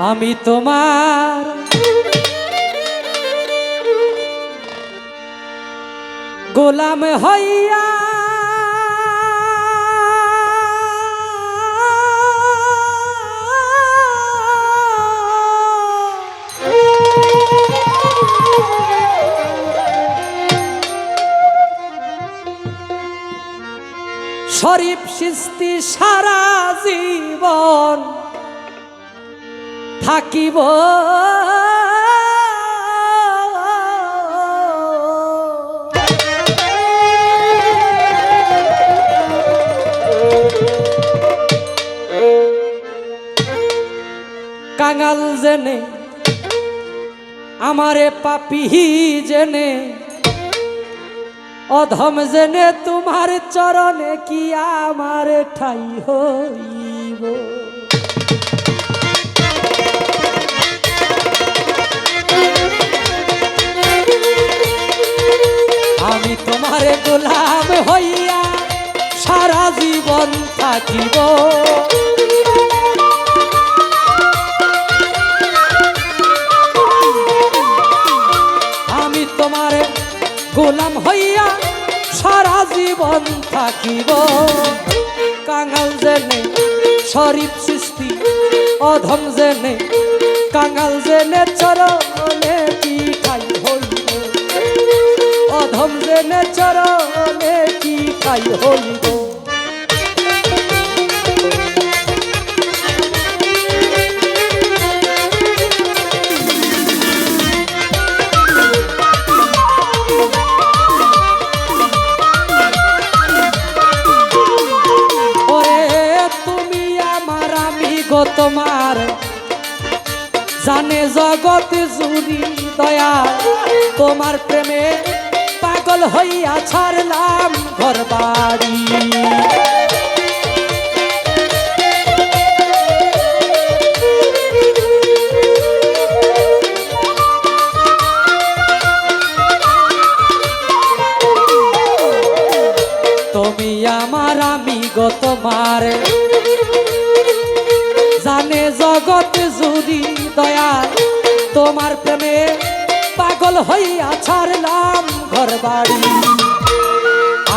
আমি তোমার গোলাম হইয়া শরীফ সৃষ্টি সারা জীবন থাকিব। কাঙাল জেনে আমারে পাপি জেনে অধম জেনে তোমার চরণে কি আমার ঠাই হইব? থাকিব। আমি তোমার গোলাম হইয়া সারা জীবন থাকিব। কাঙাল জেনে শরীফ সৃষ্টি, অধম জেনে কাঙাল জেনে চরণে কি খাই হইব। অধম জেনে চরণে কি খাই হইব। তোমার জানে জগৎ জুড়ি দয়া। তোমার প্রেমে পাগল হইয়া ছাড়লাম ঘর বাড়ি তুমি আমার আমি গো তোমার। জানে জগৎ জুড়ি দয়া তোমার প্রেমে পাগল হইয়া ছাড়লাম ঘর বাড়ি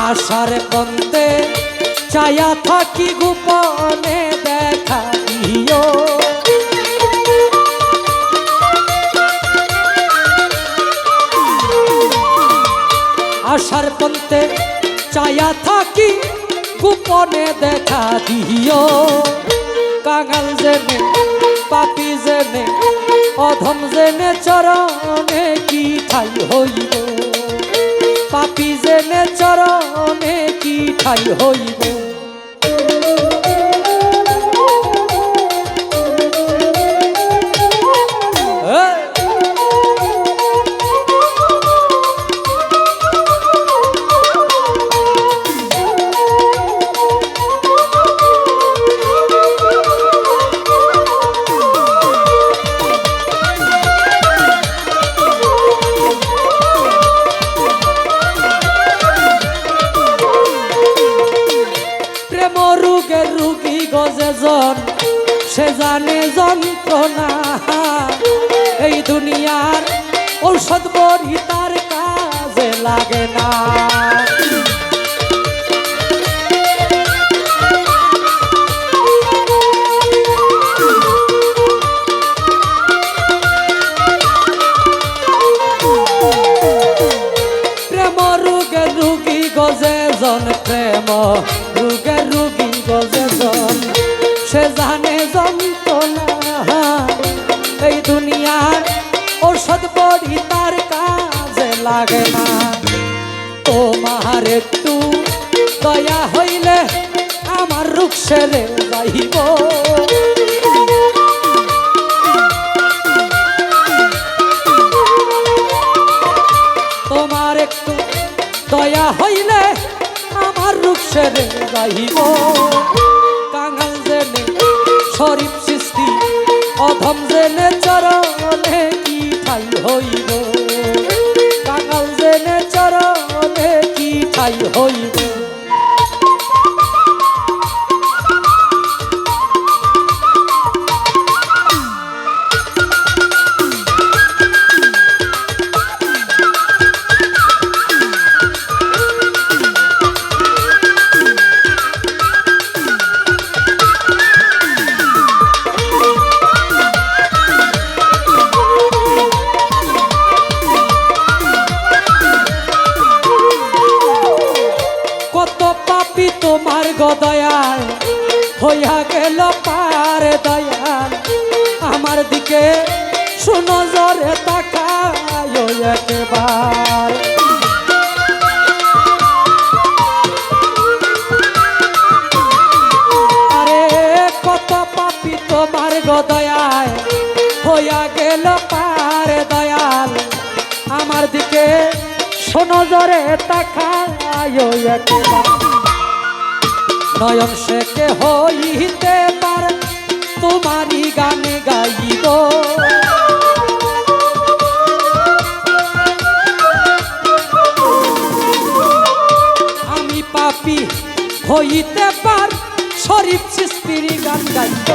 আশার পন্তে চায়া থাকি গোপনে দেখা দিও। আশার পন্তে চায়া থাকি গোপনে দেখা দিও। কাঙাল জেনে, পাপি জেনে, অধম জেনে, চরণে কি ঠাই হইব? পাপি জেনে, চরণে কি ঠাই হইব? সে জানে যন্ত্রণা। এই দুনিয়ার ঔষধ বড়ি তার কাজে লাগে না। প্রেম রুগে রুগী গজে জন প্রেম। রুগে রুগী গজে জন। সে জানে লাগে না। তোমার একটু দয়া হইলে আমার রুখ সেরে যাইব। তোমার একটু দয়া হইলে আমার রূপ সেরে যাইব। কাঙাল জেনে, শরীফ সৃষ্টি, অধম জেনে চরণে কি ঠাই হইব? কাঙাল জেনে হইয়া গেল পার দয়াল। আমার দিকে শুনো জরে তাকায় একবার। আরে কত পাপি তোমার গদয়ায় হইয়া গেল পার দয়াল। আমার দিকে শোনো জরে তাকায় একবার। নয়ন শেখে হইতে পার, তোমারই গানে গাইব। আমি পাপি হইতে পার, শরীফ সৃষ্টির গান গাইব।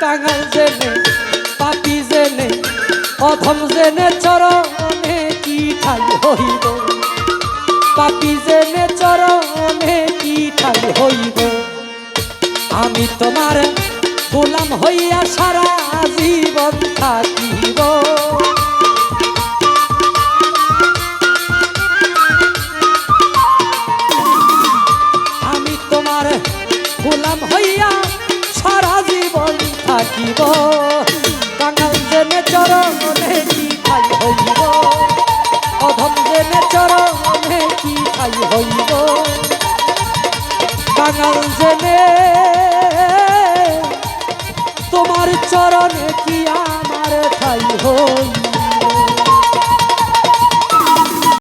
কাঙাল জেনে, পাপি জেনে, অধম জেনে চরণে কি ঠাই হইব? পাপি জেনে ঠাই হইব। আমি তোমার গোলাম হইয়া সারা জীবন থাকিব। আমি তোমার গোলাম হইয়া সারা জীবন থাকিব। কাঙাল জেনে চরণে কি ঠাই হইব? অধম জেনে চরণে কি ঠাই হইব? কাঙাল জেনে তোমার চরণে কি আমার ঠাই হইব